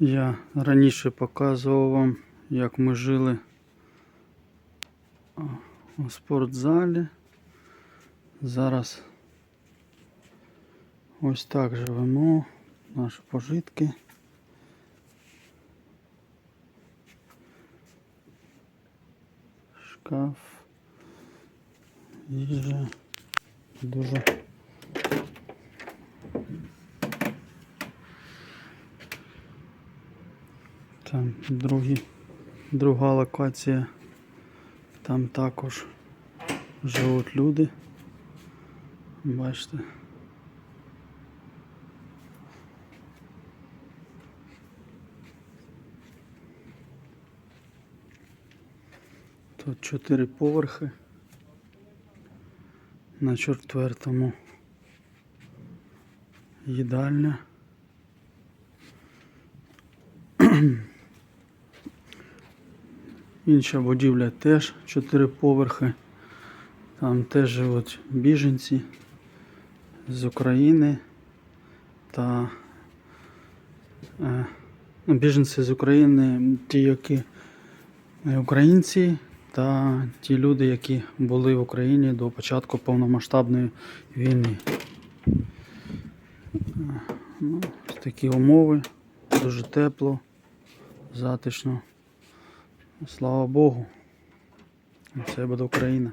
Я раніше показував вам, як ми жили у спортзалі. Зараз ось так живемо. Наші пожитки. Шкаф. Їжа. Дуже Там другі, друга локація. Там також живуть люди. Бачите. Тут чотири поверхи. На четвертому їдальня. Інша будівля теж чотири поверхи. Там теж живуть біженці з України та е, ну, біженці з України, ті, які е, українці, та ті люди, які були в Україні до початку повномасштабної війни. Е, Ну, такі умови, дуже тепло, затишно. Слава Богу. Це буде Україна.